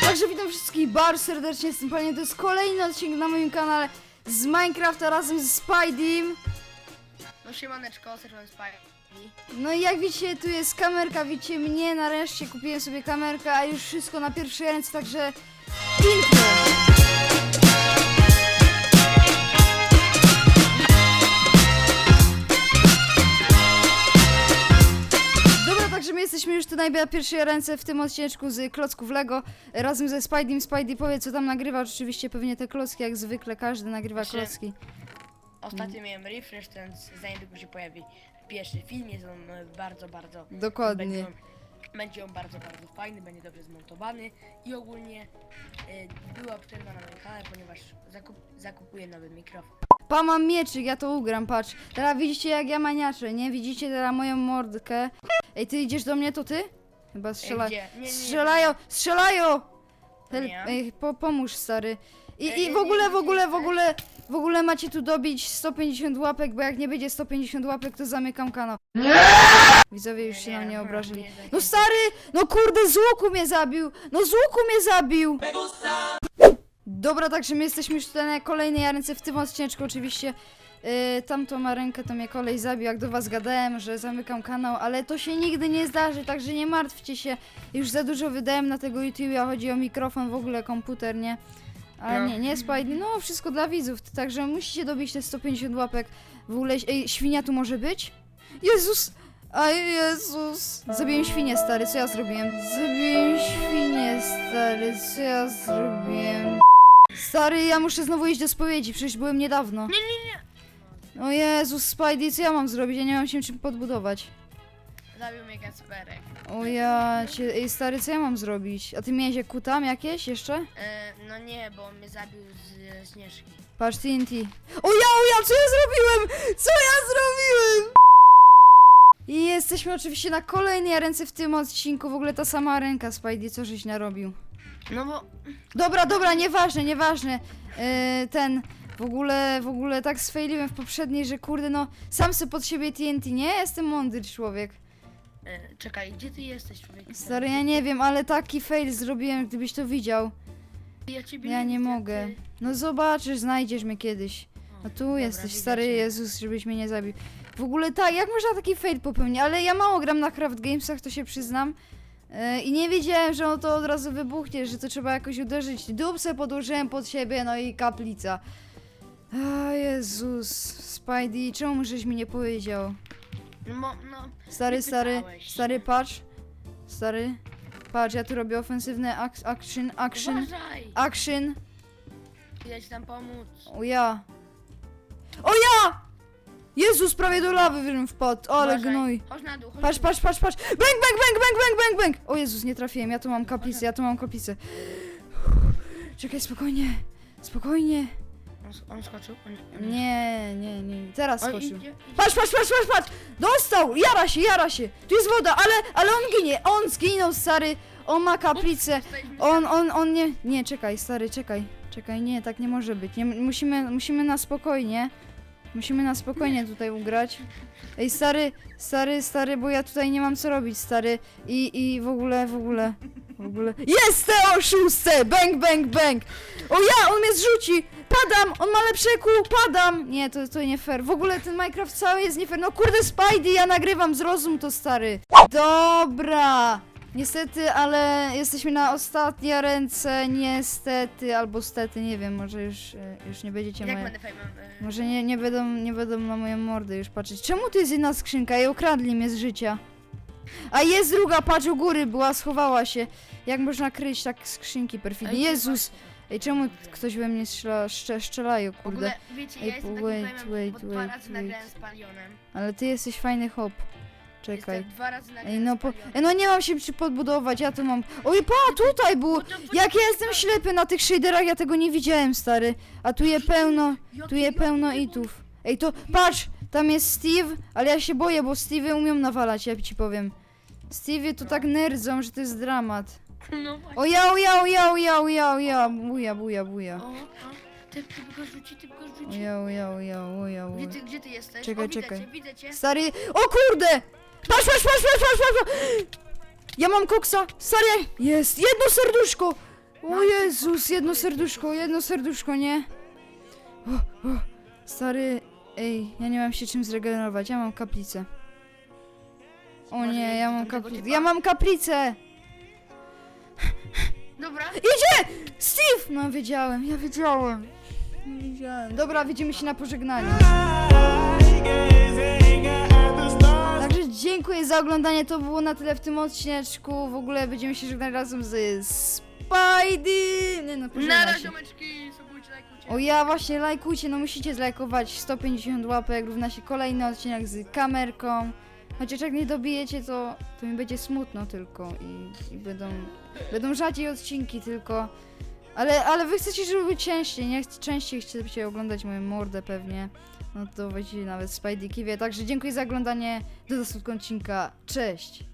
Także witam wszystkich bardzo serdecznie, jestem Panie, to jest kolejny odcinek na moim kanale z Minecrafta razem z Spidey'm. No siemaneczko, serwem Spidey. No i jak widzicie, tu jest kamerka, widzicie mnie, nareszcie kupiłem sobie kamerkę, a już wszystko na pierwszej ręce, także intro. Tutaj na pierwszej ręce w tym odcineczku z klocków Lego razem ze Spidey'm. Spidey powie co tam nagrywa, oczywiście pewnie te klocki, jak zwykle każdy nagrywa Właśnie- klocki. Ostatnio miałem refresh, ten za niedługo się pojawi pierwszy film, jest on e, bardzo, bardzo... Dokładnie. Będzie on, będzie on bardzo, bardzo fajny, będzie dobrze zmontowany i ogólnie e, była przerwa na moim kanale, ponieważ zakup, zakupuję nowy mikrofon. Pa, mam mieczyk, ja to ugram, patrz. Teraz widzicie jak ja maniaczę, nie? Widzicie teraz moją mordkę. Ej, ty idziesz do mnie, to ty? Chyba strzela... gdzie? Nie, nie, nie, Strzelają, strzelają! Nie. ej, po, pomóż, stary. I, Ej, I nie, w ogóle, nie, w ogóle, w nie, ogóle, w ogóle macie tu dobić 150 łapek, bo jak nie będzie 150 łapek, to zamykam kanał. Widzowie już się na mnie obrażyli. No stary, no kurde, z łuku mnie zabił! No z łuku mnie zabił! Dobra, także my jesteśmy już tutaj na kolejnej ręce w tym odcineczku oczywiście. Yy, tamtą ma rękę, to mnie kolej zabił, jak do was gadałem, że zamykam kanał, ale to się nigdy nie zdarzy, także nie martwcie się. Już za dużo wydałem na tego YouTube'a, chodzi o mikrofon, w ogóle komputer, nie? Ale No. nie, nie Spidey, no wszystko dla widzów, także musicie dobić te 150 łapek. W ogóle, ej, świnia tu może być? Jezus! A Jezus! Zabiłem świnię, stary, co ja zrobiłem? Zabiłem świnię, stary, co ja zrobiłem? Stary, ja muszę znowu iść do spowiedzi, przecież byłem niedawno. Nie, nie, nie! O Jezus, Spidey, co ja mam zrobić? Ja nie mam się czym podbudować. Zabił mnie Kacperek. O ja cię... Ej, stary, co ja mam zrobić? A ty miałeś jak kutam jakieś jeszcze? E, no nie, bo on mnie zabił z Śnieżki. Patrz, TNT. O ja, o ja, co ja zrobiłem? Co ja zrobiłem? I jesteśmy oczywiście na kolejnej ręce w tym odcinku. W ogóle ta sama ręka, Spidey, co żeś narobił? No bo... Dobra, dobra, nieważne, nieważne. Yy, ten, w ogóle, w ogóle tak sfailiłem w poprzedniej, że kurde, no, sam sobie pod siebie TNT, nie? Jestem mądry człowiek. E, czekaj, gdzie ty jesteś, człowiek? Stary, ja nie wiem, ale taki fail zrobiłem, gdybyś to widział. Ja ciebie Ja nie widzę, mogę. ty. No zobaczysz, znajdziesz mnie kiedyś. O, A tu dobra, jesteś, widzę stary cię. Jezus, żebyś mnie nie zabił. W ogóle tak, jak można taki fail popełnić? Ale ja mało gram na Craft Gamesach, to się przyznam. Yy, I nie wiedziałem, że on to od razu wybuchnie, że to trzeba jakoś uderzyć. Dupce podłożyłem pod siebie, no i kaplica. A Jezus, Spidey, czemu żeś mi nie powiedział? No, mo- no, Stary, Nie stary, pytałeś. stary, patrz. Stary, patrz, ja tu robię ofensywne ak- action, action, uważaj! action. Idę ci tam pomóc. O ja! O ja! Jezus, prawie do lawy bym wpadł, ale Uważaj. gnój. Chodź na dół, chodź Patrz, na patrz, patrz, patrz. Bang, bang, bang, bang, bang, bang, bang. O Jezus, nie trafiłem, ja tu mam kaplicę, ja tu mam kaplicę. Czekaj, spokojnie, spokojnie. On, on skoczył? On, Nie, nie, nie, teraz on skoczył. idzie, idzie. Patrz, patrz, patrz, patrz, patrz! Dostał! Jara się, jara się! Tu jest woda, ale, ale on ginie! On zginął, stary! On ma kaplicę! On, on, on nie... Nie, czekaj, stary, czekaj. Czekaj, nie, tak nie może być. Nie, musimy, musimy na spokojnie. Musimy na spokojnie tutaj ugrać. Ej, stary, stary, stary, bo ja tutaj nie mam co robić, stary. I, i w ogóle, w ogóle, w ogóle... Jest te oszuste! Bang, bang, bang! O ja, on mnie zrzuci! Padam! On ma lepsze kół, padam! Nie, to, to nie fair. W ogóle ten Minecraft cały jest nie fair. No kurde, Spidey, ja nagrywam, zrozum to, stary. Dobra! Niestety, ale jesteśmy na ostatniej ręce, niestety, albo stety, nie wiem, może już, e, już nie będziecie Jak moje... będę fajmem? E, Może nie, nie, będą, nie będą na moją mordę już patrzeć. Czemu tu jest jedna skrzynka? I ukradli mnie z życia. A jest druga, patrz u góry była, schowała się. Jak można kryć tak skrzynki perfidnie? Jezus! Ej, czemu ktoś we mnie strzela, szcze, strzelają, W kurde? ogóle, wiecie, Ej, ja jestem wait, takim wait, wait, wait. nagrałem z Palionem. Ale ty jesteś fajny hop. Czekaj. Jestem dwa razy nagrałem Ej, no po... Ej, no nie mam się przy podbudować, ja tu mam... Oj, pa, tutaj było! Jak ja jestem ślepy na tych shaderach, ja tego nie widziałem, stary. A tu je pełno, tu je pełno itów. Ej, to patrz, tam jest Steve, ale ja się boję, bo Steve umią nawalać, ja ci powiem. Steve to tak nerdzą, że to jest dramat. No właśnie. O ja, o ja, o ja, o ja, o ja, o ja, buja, buja, buja. O, o, typ, typ go rzuci, typ go O rzuci. ja, o ja, o ja, o ja, o Gdzie ja. ty, gdzie ty jesteś? Czekaj, o, widzę czekaj. Cię, widzę cię. Stary, o kurde! Patrz, patrz, patrz, patrz, patrz, patrz! Ja mam koksa! Stary! Jest! Jedno serduszko! O Jezus, jedno serduszko, jedno serduszko, nie? O, o. Stary, ej, ja nie mam się czym zregenerować, ja mam kaplicę. O nie, ja mam kaplicę. Ja mam kaplicę! Dobra. Steve! No wiedziałem, ja wiedziałem. Wiedziałem. Dobra, widzimy się na pożegnaniu. Dziękuję za oglądanie, to było na tyle w tym odcineczku. W ogóle będziemy się żegnać razem z Spidey. Nie no, Na pożegnaj razie, się. ziomeczki, subujcie, lajkujcie. O ja właśnie lajkujcie, no musicie zlajkować 150 łapek, równa się kolejny odcinek z kamerką. Chociaż jak nie dobijecie, to, to mi będzie smutno tylko i, i będą, będą rzadziej odcinki tylko. Ale, ale wy chcecie, żeby być częściej, nie? Częściej chcecie oglądać moją mordę pewnie. No to weźcie nawet Spidey Kiwie. Także dziękuję za oglądanie. Do następnego odcinka. Cześć!